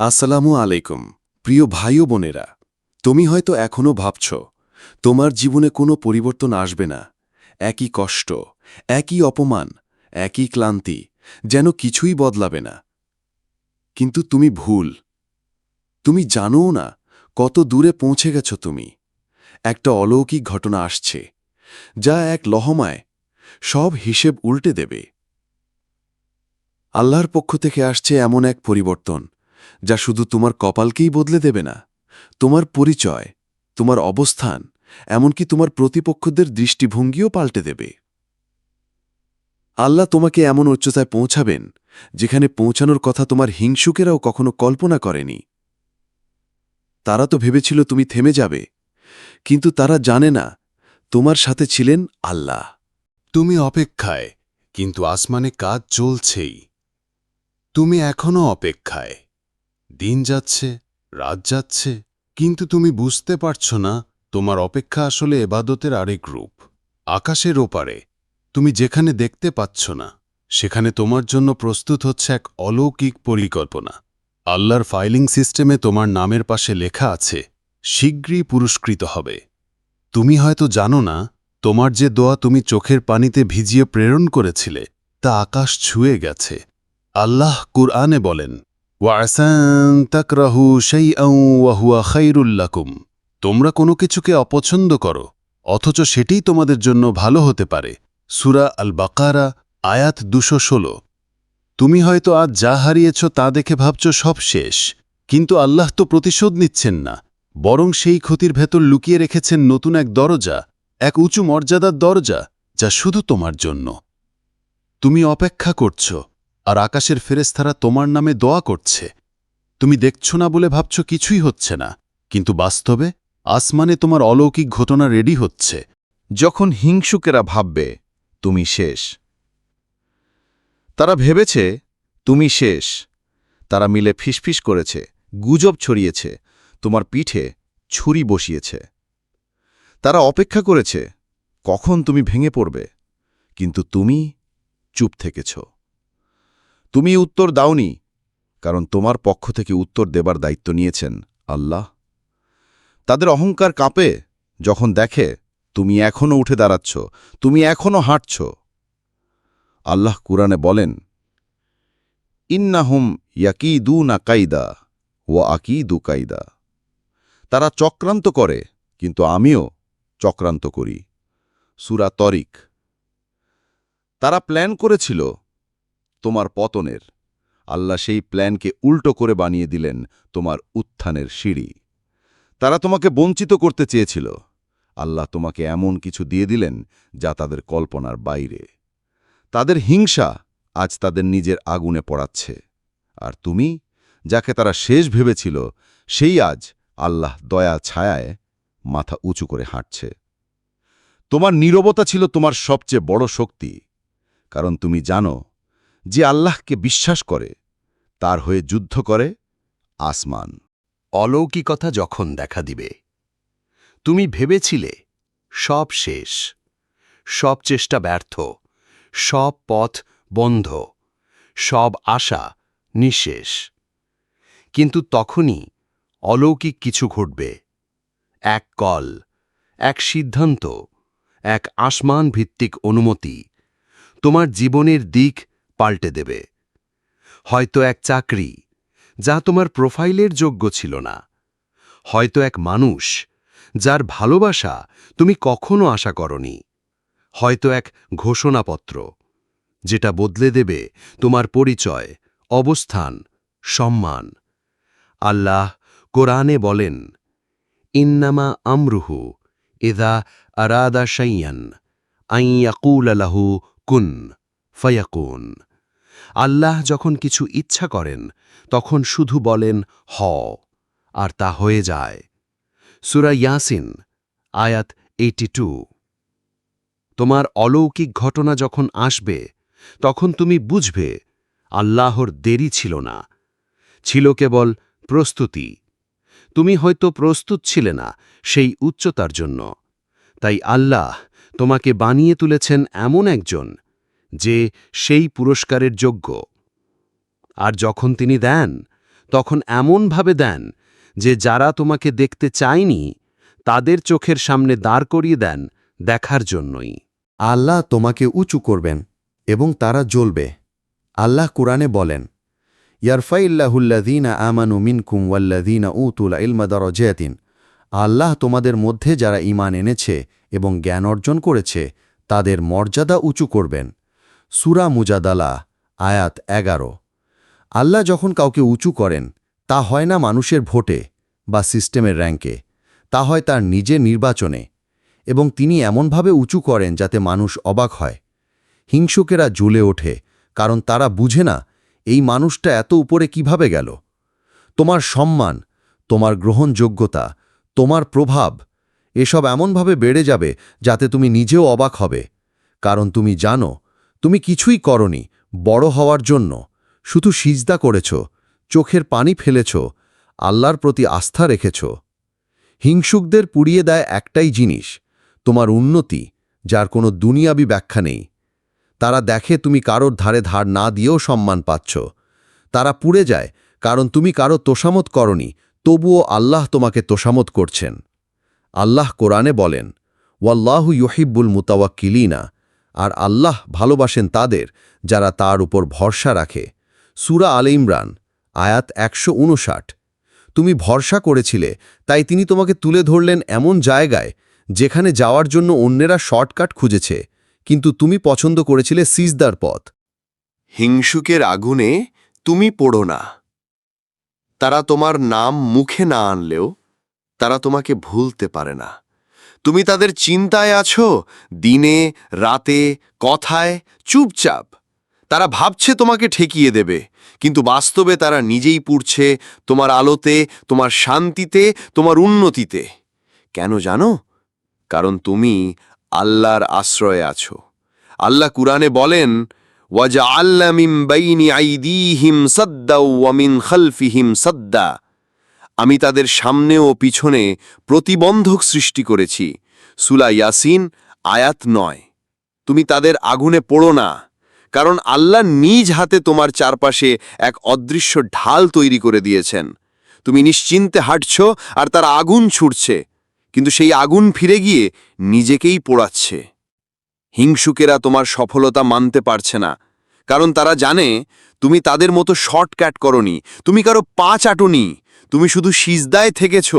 আসসালামু আলাইকুম, প্রিয় ভাই ও বোনেরা। তুমি হয়তো এখনও ভাবছ, তোমার জীবনে কোনো পরিবর্তন আসবে না। একই কষ্ট, একই অপমান, একই ক্লান্তি, যেন কিছুই বদলাবে না। কিন্তু তুমি ভুল। তুমি জানোও না কত দূরে পৌঁছে গেছ তুমি। একটা অলৌকিক ঘটনা আসছে, যা এক লহমায় সব হিসেব উল্টে দেবে। আল্লাহর পক্ষ থেকে আসছে এমন এক পরিবর্তন যা শুধু তোমার কপালকেই বদলে দেবে না, তোমার পরিচয়, তোমার অবস্থান, এমনকি তোমার প্রতিপক্ষদের দৃষ্টিভঙ্গিও পাল্টে দেবে। আল্লাহ তোমাকে এমন উচ্চতায় পৌঁছাবেন, যেখানে পৌঁছানোর কথা তোমার হিংসুকেরাও কখনো কল্পনা করেনি। তারা তো ভেবেছিল তুমি থেমে যাবে, কিন্তু তারা জানে না, তোমার সাথে ছিলেন আল্লাহ। তুমি অপেক্ষায়, কিন্তু আসমানে কাজ চলছেই। তুমি এখনও অপেক্ষায়। দিন যাচ্ছে, রাত যাচ্ছে, কিন্তু তুমি বুঝতে পারছ না, তোমার অপেক্ষা আসলে এবাদতের আরেক রূপ। আকাশের ওপারে, তুমি যেখানে দেখতে পাচ্ছ না, সেখানে তোমার জন্য প্রস্তুত হচ্ছে এক অলৌকিক পরিকল্পনা। আল্লাহর ফাইলিং সিস্টেমে তোমার নামের পাশে লেখা আছে, শীঘ্রই পুরস্কৃত হবে। তুমি হয়তো জানো না, তোমার যে দোয়া তুমি চোখের পানিতে ভিজিয়ে প্রেরণ করেছিলে, তা আকাশ ছুঁয়ে গেছে। আল্লাহ কুরআনে বলেন ওয়াসান তাকরাহু সেই ওয়াহুয়া খৈরুল্লাকুম তোমরা কোনো কিছুকে অপছন্দ করো, অথচ সেটিই তোমাদের জন্য ভালো হতে পারে। সুরা আল বাকারা আয়াত দুশো ষোলো। তুমি হয়তো আজ যা হারিয়েছ তা দেখে ভাবছ সব শেষ, কিন্তু আল্লাহ তো প্রতিশোধ নিচ্ছেন না, বরং সেই ক্ষতির ভেতর লুকিয়ে রেখেছেন নতুন এক দরজা, এক উঁচু মর্যাদার দরজা, যা শুধু তোমার জন্য। তুমি অপেক্ষা করছ। আর আকাশের ফেরেস্তারা তোমার নামে দোয়া করছে। তুমি দেখছ না বলে ভাবছ কিছুই হচ্ছে না, কিন্তু বাস্তবে আসমানে তোমার অলৌকিক ঘটনা রেডি হচ্ছে। যখন হিংসুকেরা ভাববে, তুমি শেষ। তারা ভেবেছে, তুমি শেষ। তারা মিলে ফিসফিস করেছে, গুজব ছড়িয়েছে, তোমার পিঠে ছুরি বসিয়েছে। তারা অপেক্ষা করেছে, কখন তুমি ভেঙে পড়বে, কিন্তু তুমি চুপ থেকেছ। তুমি উত্তর দাওনি, কারণ তোমার পক্ষ থেকে উত্তর দেবার দায়িত্ব নিয়েছেন আল্লাহ। তাদের অহংকার কাঁপে যখন দেখে, তুমি এখনও উঠে দাঁড়াচ্ছ, তুমি এখনও হাঁটছ। আল্লাহ কুরআনে বলেন, ইন্নাহুম ইয়াকিদু না কাইদা ও আকিদু কাইদা। তারা চক্রান্ত করে, কিন্তু আমিও চক্রান্ত করি। সুরা তরিক। তারা প্ল্যান করেছিল তোমার পতনের। আল্লাহ সেই প্ল্যানকে উল্টো করে বানিয়ে দিলেন তোমার উত্থানের সিঁড়ি। তারা তোমাকে বঞ্চিত করতে চেয়েছিল। আল্লাহ তোমাকে এমন কিছু দিয়ে দিলেন যা তাদের কল্পনার বাইরে। তাদের হিংসা আজ তাদের নিজের আগুনে পড়াচ্ছে। আর তুমি, যাকে তারা শেষ ভেবেছিল, সেই আজ আল্লাহ দয়া ছায়ায় মাথা উঁচু করে হাঁটছে। তোমার নীরবতা ছিল তোমার সবচেয়ে বড় শক্তি। কারণ তুমি জানো যে আল্লাহকে বিশ্বাস করে, তার হয়ে যুদ্ধ করে আসমান। অলৌকিকতা যখন দেখা দিবে, তুমি ভেবেছিলে সব শেষ, সব চেষ্টা ব্যর্থ, সব পথ বন্ধ, সব আশা নিঃশেষ। কিন্তু তখনই অলৌকিক কিছু ঘটবে, এক কল, এক সিদ্ধান্ত, এক আসমান ভিত্তিক অনুমতি, তোমার জীবনের দিক পাল্টে দেবে। হয়তো এক চাকরি, যা তোমার প্রোফাইলের যোগ্য ছিল না। হয়তো এক মানুষ, যার ভালোবাসা তুমি কখনো আশা করনি। হয়তো এক ঘোষণাপত্র, যেটা বদলে দেবে তোমার পরিচয়, অবস্থান, সম্মান। আল্লাহ কোরআনে বলেন, ইন্নামা আমরুহু ইদা আরাদা শাইয়ান আইয়াকুল আলাহু কুন ফয়াকুন। আল্লাহ যখন কিছু ইচ্ছা করেন, তখন শুধু বলেন, হ আর তা হয়ে যায়। সুরা ইয়াসিন, আয়াত এইটি তোমার অলৌকিক ঘটনা যখন আসবে, তখন তুমি বুঝবে, আল্লাহর দেরি ছিল না। ছিল কেবল প্রস্তুতি। তুমি হয়তো প্রস্তুত ছিলে না সেই উচ্চতার জন্য। তাই আল্লাহ তোমাকে বানিয়ে তুলেছেন এমন একজন যে সেই পুরস্কারের যোগ্য। আর যখন তিনি দেন, তখন এমনভাবে দেন যে যারা তোমাকে দেখতে চায়নি, তাদের চোখের সামনে দাঁড় করিয়ে দেন দেখার জন্যই। আল্লাহ তোমাকে উঁচু করবেন এবং তারা জ্বলবে। আল্লাহ কুরআনে বলেন ইয়ারফাইল্লাহুল্লাদিনা আমানু মিনকুম ওয়াল্লাদিনা উতুল ইলমা দরজায়াতিন আল্লাহ তোমাদের মধ্যে যারা ঈমান এনেছে এবং জ্ঞান অর্জন করেছে, তাদের মর্যাদা উঁচু করবেন। সুরা মুজাদালা, আয়াত এগারো। আল্লাহ যখন কাউকে উঁচু করেন, তা হয় না মানুষের ভোটে বা সিস্টেমের র্যাঙ্কে, তা হয় তার নিজের নির্বাচনে। এবং তিনি এমনভাবে উঁচু করেন যাতে মানুষ অবাক হয়। হিংসুকেরা জ্বলে ওঠে, কারণ তারা বুঝে না, এই মানুষটা এত উপরে কীভাবে গেল? তোমার সম্মান, তোমার গ্রহণযোগ্যতা, তোমার প্রভাব, এসব এমনভাবে বেড়ে যাবে যাতে তুমি নিজেও অবাক হবে। কারণ তুমি জানো তুমি কিছুই করনি, বড় হওয়ার জন্য। শুধু সিজদা করেছ, চোখের পানি ফেলেছ, আল্লাহর প্রতি আস্থা রেখেছ। হিংসুকদের পুড়িয়ে দেয় একটাই জিনিস, তোমার উন্নতি, যার কোনো দুনিয়াবি ব্যাখ্যা নেই। তারা দেখে তুমি কারোর ধারে ধার না দিয়েও সম্মান পাচ্ছ। তারা পুড়ে যায়, কারণ তুমি কারও তোষামত করনি, তবুও আল্লাহ তোমাকে তোষামত করছেন। আল্লাহ কোরআনে বলেন, ওয়াল্লাহু ইহিব্বুল মুতাওয়াক্কিলিনা আর আল্লাহ ভালোবাসেন তাদের, যারা তার উপর ভরসা রাখে। সুরা আলে ইমরান, আয়াত একশো উনষাট তুমি ভরসা করেছিলে, তাই তিনি তোমাকে তুলে ধরলেন এমন জায়গায়, যেখানে যাওয়ার জন্য অন্যেরা শর্টকাট খুঁজেছে, কিন্তু তুমি পছন্দ করেছিলে সিজদার পথ। হিংসুকের আগুনে তুমি পড়ো না। তারা তোমার নাম মুখে না আনলেও, তারা তোমাকে ভুলতে পারে না। তুমি তাদের চিন্তায় আছো? দিনে, রাতে, কথায়, চুপচাপ। তারা ভাবছে তোমাকে ঠেকিয়ে দেবে, কিন্তু বাস্তবে তারা নিজেই পুড়ছে তোমার আলোতে, তোমার শান্তিতে, তোমার উন্নতিতে। কেন জানো? কারণ তুমি আল্লাহর আশ্রয়ে আছো। আল্লাহ কুরআনে বলেন ওয়াজা আল্লামিম বাইনি আইদিহিম সদ্দা ওয়ামিন খালফিহিম সদ্দা। আমি তাদের সামনে ও পিছনে প্রতিবন্ধক সৃষ্টি করেছি। সুলা ইয়াসিন, আয়াত নয়। তুমি তাদের আগুনে পড়ো না, কারণ আল্লাহ নিজ হাতে তোমার চারপাশে এক অদৃশ্য ঢাল তৈরি করে দিয়েছেন। তুমি নিশ্চিন্তে হাঁটছ আর তার আগুন ছুটছে, কিন্তু সেই আগুন ফিরে গিয়ে নিজেকেই পোড়াচ্ছে। হিংসুকেরা তোমার সফলতা মানতে পারছে না, কারণ তারা জানে তুমি তাদের মতো শর্টকাট করনি। তুমি কারও পা চাটনি। তুমি শুধু সিজদায় থেকেছ।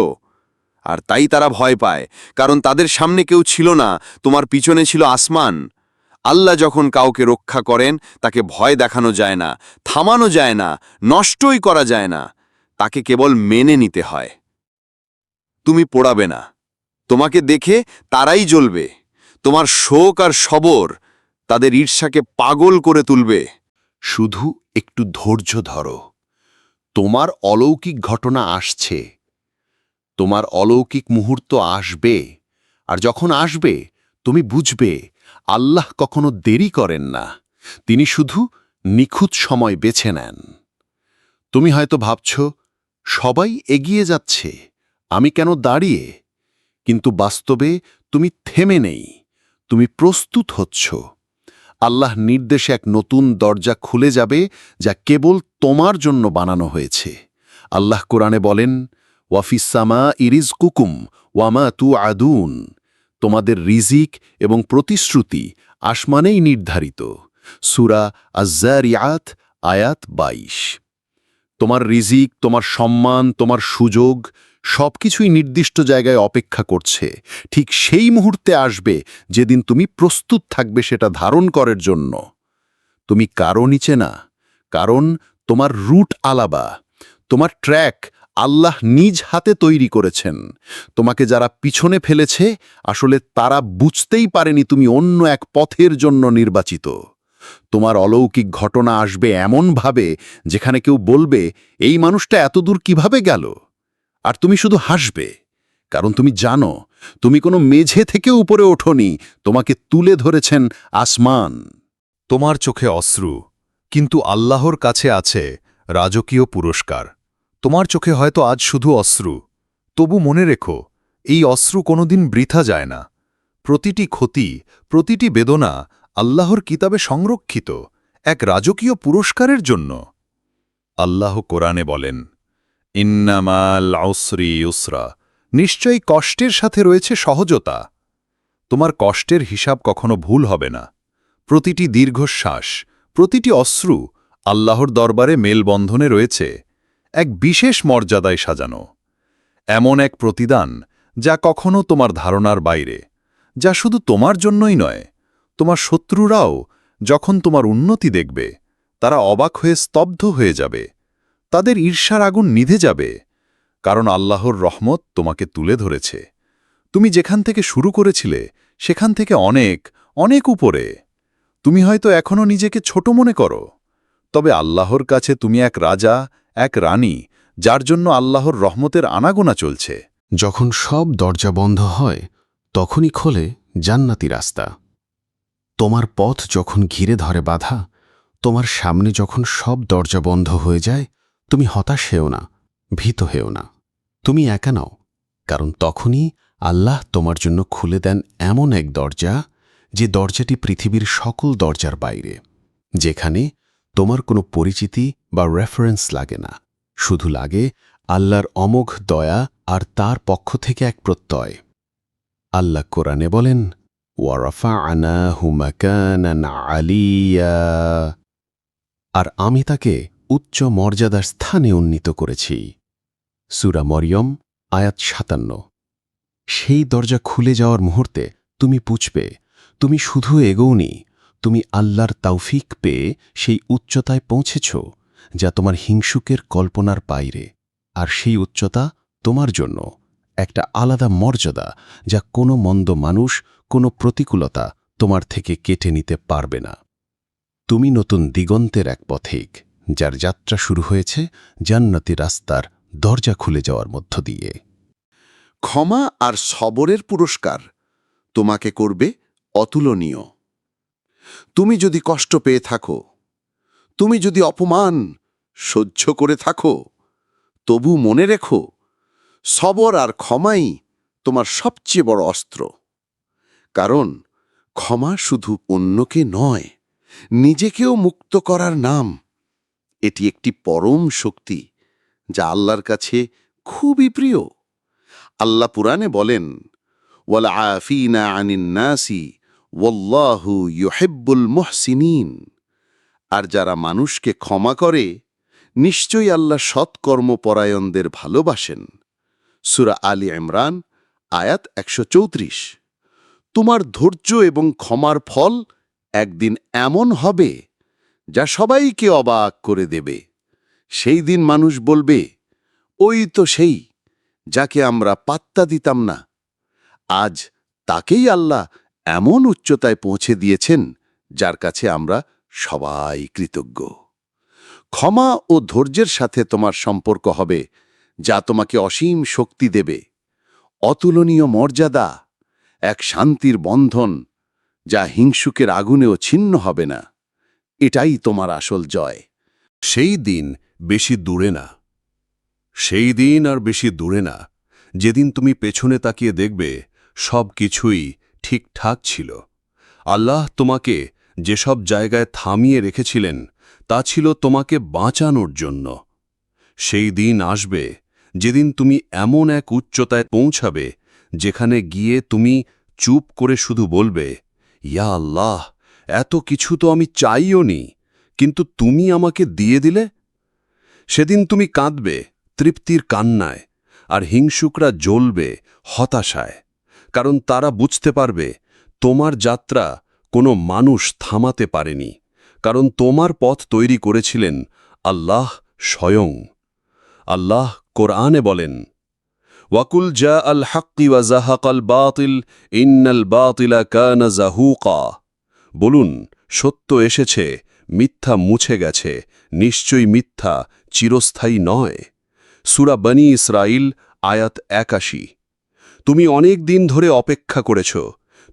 আর তাই তারা ভয় পায়, কারণ তাদের সামনে কেউ ছিল না, তোমার পিছনে ছিল আসমান। আল্লাহ যখন কাউকে রক্ষা করেন, তাকে ভয় দেখানো যায় না, থামানো যায় না, নষ্টই করা যায় না। তাকে কেবল মেনে নিতে হয়। তুমি পোড়াবে না। তোমাকে দেখে তারাই জ্বলবে। তোমার শোক আর সবর তাদের ঈর্ষাকে পাগল করে তুলবে। শুধু একটু ধৈর্য ধরো। তোমার অলৌকিক ঘটনা আসছে। তোমার অলৌকিক মুহূর্ত আসবে। আর যখন আসবে, তুমি বুঝবে, আল্লাহ কখনো দেরি করেন না। তিনি শুধু নিখুঁত সময় বেছে নেন। তুমি হয়তো ভাবছ, সবাই এগিয়ে যাচ্ছে, আমি কেন দাঁড়িয়ে? কিন্তু বাস্তবে তুমি থেমে নেই, তুমি প্রস্তুত হচ্ছ। আল্লাহ নির্দেশে এক নতুন দরজা খুলে যাবে যা কেবল তোমার জন্য বানানো হয়েছে। আল্লাহ কোরআনে বলেন ওয়াফিসামা ইরিজ কুকুম ওয়ামা তু আদুন তোমাদের রিজিক এবং প্রতিশ্রুতি আসমানেই নির্ধারিত। সুরা আজ্জারিয়াত, আয়াত বাইশ। তোমার রিজিক, তোমার সম্মান, তোমার সুযোগ সবকিছুই নির্দিষ্ট জায়গায় অপেক্ষা করছে। ঠিক সেই মুহূর্তে আসবে যেদিন তুমি প্রস্তুত থাকবে সেটা ধারণ করার জন্য। তুমি কারও নিচে না, কারণ তোমার রুট আলাবা তোমার ট্র্যাক আল্লাহ নিজ হাতে তৈরি করেছেন। তোমাকে যারা পিছনে ফেলেছে, আসলে তারা বুঝতেই পারেনি তুমি অন্য এক পথের জন্য নির্বাচিত। তোমার অলৌকিক ঘটনা আসবে এমনভাবে যেখানে কেউ বলবে, এই মানুষটা এতদূর কীভাবে গেল? আর তুমি শুধু হাসবে, কারণ তুমি জানো, তুমি কোনো মেঝে থেকে উপরে ওঠনি, তোমাকে তুলে ধরেছেন আসমান। তোমার চোখে অশ্রু, কিন্তু আল্লাহর কাছে আছে রাজকীয় পুরস্কার। তোমার চোখে হয়তো আজ শুধু অশ্রু, তবু মনে রেখো, এই অশ্রু কোনোদিন বৃথা যায় না। প্রতিটি ক্ষতি, প্রতিটি বেদনা আল্লাহর কিতাবে সংরক্ষিত, এক রাজকীয় পুরস্কারের জন্য। আল্লাহ কোরআনে বলেন ইন্নামাল আউসরি ইউসরা নিশ্চয়ই কষ্টের সাথে রয়েছে সহজতা। তোমার কষ্টের হিসাব কখনো ভুল হবে না। প্রতিটি দীর্ঘশ্বাস, প্রতিটি অশ্রু আল্লাহর দরবারে মেলবন্ধনে রয়েছে, এক বিশেষ মর্যাদায় সাজানো। এমন এক প্রতিদান যা কখনো তোমার ধারণার বাইরে, যা শুধু তোমার জন্যই নয়, তোমার শত্রুরাও যখন তোমার উন্নতি দেখবে, তারা অবাক হয়ে স্তব্ধ হয়ে যাবে। তাদের ঈর্ষার আগুন নিধে যাবে, কারণ আল্লাহর রহমত তোমাকে তুলে ধরেছে। তুমি যেখান থেকে শুরু করেছিলে, সেখান থেকে অনেক অনেক উপরে। তুমি হয়তো এখনও নিজেকে ছোট মনে করো, তবে আল্লাহর কাছে তুমি এক রাজা, এক রানী, যার জন্য আল্লাহর রহমতের আনাগোনা চলছে। যখন সব দরজা বন্ধ হয়, তখনই খোলে জান্নাতি রাস্তা। তোমার পথ যখন ঘিরে ধরে বাধা, তোমার সামনে যখন সব দরজা বন্ধ হয়ে যায় তুমি হতাশ হেও না, ভীত হেও না। তুমি একা নাও, কারণ তখনই আল্লাহ তোমার জন্য খুলে দেন এমন এক দরজা, যে দরজাটি পৃথিবীর সকল দরজার বাইরে, যেখানে তোমার কোনো পরিচিতি বা রেফারেন্স লাগে না। শুধু লাগে আল্লাহর অমোঘ দয়া আর তার পক্ষ থেকে এক প্রত্যয়। আল্লাহ কোরআনে বলেন ওয়ারফা আনা হুমাকান আলিয়া। আর আমি তাকে উচ্চ মর্যাদার স্থানে উন্নীত করেছি। সুরা মরিয়ম, আয়াত সাতান্ন। সেই দরজা খুলে যাওয়ার মুহূর্তে তুমি পুছবে, তুমি শুধু এগোওনি, তুমি আল্লাহর তাওফিক পেয়ে সেই উচ্চতায় পৌঁছেছ, যা তোমার হিংসুকের কল্পনার বাইরে। আর সেই উচ্চতা তোমার জন্য একটা আলাদা মর্যাদা, যা কোনো মন্দ মানুষ, কোনো প্রতিকূলতা তোমার থেকে কেটে নিতে পারবে না। তুমি নতুন দিগন্তের এক পথিক। যার যাত্রা শুরু হয়েছে জান্নাতি রাস্তার দরজা খুলে যাওয়ার মধ্য দিয়ে। ক্ষমা আর সবরের পুরস্কার তোমাকে করবে অতুলনীয়। তুমি যদি কষ্ট পেয়ে থাকো, তুমি যদি অপমান সহ্য করে থাকো, তবু মনে রেখো, সবর আর ক্ষমাই তোমার সবচেয়ে বড় অস্ত্র। কারণ ক্ষমা শুধু অন্যকে নয়, নিজেকেও মুক্ত করার নাম এটি একটি পরম শক্তি, যা আল্লাহর কাছে খুবই প্রিয়। আল্লাহ পুরাণে বলেন ওয়াল আফিনা আনিন নাসি আর যারা মানুষকে ক্ষমা করে, নিশ্চয়ই আল্লাহ সৎকর্মপরায়ণদের ভালোবাসেন। সুরা আলী ইমরান, আয়াত একশো চৌত্রিশ। তোমার ধৈর্য এবং ক্ষমার ফল একদিন এমন হবে যা সবাইকে অবাক করে দেবে। সেই দিন মানুষ বলবে, ওই তো সেই, যাকে আমরা পাত্তা দিতাম না। আজ তাকেই আল্লাহ এমন উচ্চতায় পৌঁছে দিয়েছেন, যার কাছে আমরা সবাই কৃতজ্ঞ। ক্ষমা ও ধৈর্যের সাথে তোমার সম্পর্ক হবে, যা তোমাকে অসীম শক্তি দেবে। অতুলনীয় মর্যাদা, এক শান্তির বন্ধন, যা হিংসুকের আগুনেও ছিন্ন হবে না। এটাই তোমার আসল জয়। সেই দিন বেশি দূরে না। সেই দিন আর বেশি দূরে না। যেদিন তুমি পেছনে তাকিয়ে দেখবে, সব কিছুই ঠিকঠাক ছিল। আল্লাহ তোমাকে যেসব জায়গায় থামিয়ে রেখেছিলেন, তা ছিল তোমাকে বাঁচানোর জন্য। সেই দিন আসবে, যেদিন তুমি এমন এক উচ্চতায় পৌঁছাবে, যেখানে গিয়ে তুমি চুপ করে শুধু বলবে, ইয়া আল্লাহ এত কিছু তো আমি চাইও নি, কিন্তু তুমি আমাকে দিয়ে দিলে? সেদিন তুমি কাঁদবে, তৃপ্তির কান্নায়, আর হিংসুকরা জ্বলবে, হতাশায়, কারণ তারা বুঝতে পারবে, তোমার যাত্রা কোনো মানুষ থামাতে পারেনি, কারণ তোমার পথ তৈরি করেছিলেন আল্লাহ স্বয়ং। আল্লাহ কোরআনে বলেন, ওয়াকুল জা আল হাক্কি ওয়া জাহাকাল বাতিল, ইন্নাল বাতিলা কানা জাহুকা। বলুন, সত্য এসেছে, মিথ্যা মুছে গেছে, নিশ্চয়ই মিথ্যা চিরস্থায়ী নয়। সুরা বনি ইসরাইল আয়াত একাশি। তুমি অনেক দিন ধরে অপেক্ষা করেছ,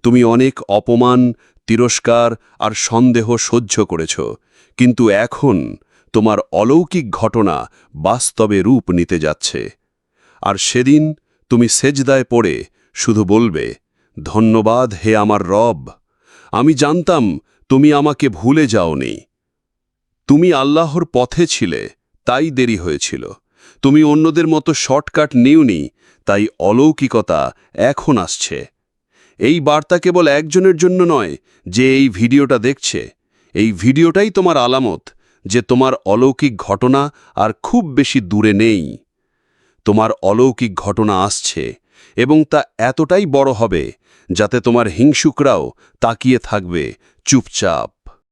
তুমি অনেক অপমান, তিরস্কার আর সন্দেহ সহ্য করেছ, কিন্তু এখন তোমার অলৌকিক ঘটনা বাস্তবে রূপ নিতে যাচ্ছে। আর সেদিন তুমি সেজদায় পড়ে শুধু বলবে, ধন্যবাদ হে আমার রব। আমি জানতাম তুমি আমাকে ভুলে যাওনি। তুমি আল্লাহর পথে ছিলে, তাই দেরি হয়েছিল। তুমি অন্যদের মতো শর্টকাট নিওনি, তাই অলৌকিকতা এখন আসছে। এই বার্তা কেবল একজনের জন্য নয়, যে এই ভিডিওটা দেখছে। এই ভিডিওটাই তোমার আলামত, যে তোমার অলৌকিক ঘটনা আর খুব বেশি দূরে নেই। তোমার অলৌকিক ঘটনা আসছে, এবং তা এতটাই বড় হবে যাতে তোমার হিংসুকরাও তাকিয়ে থাকবে চুপচাপ।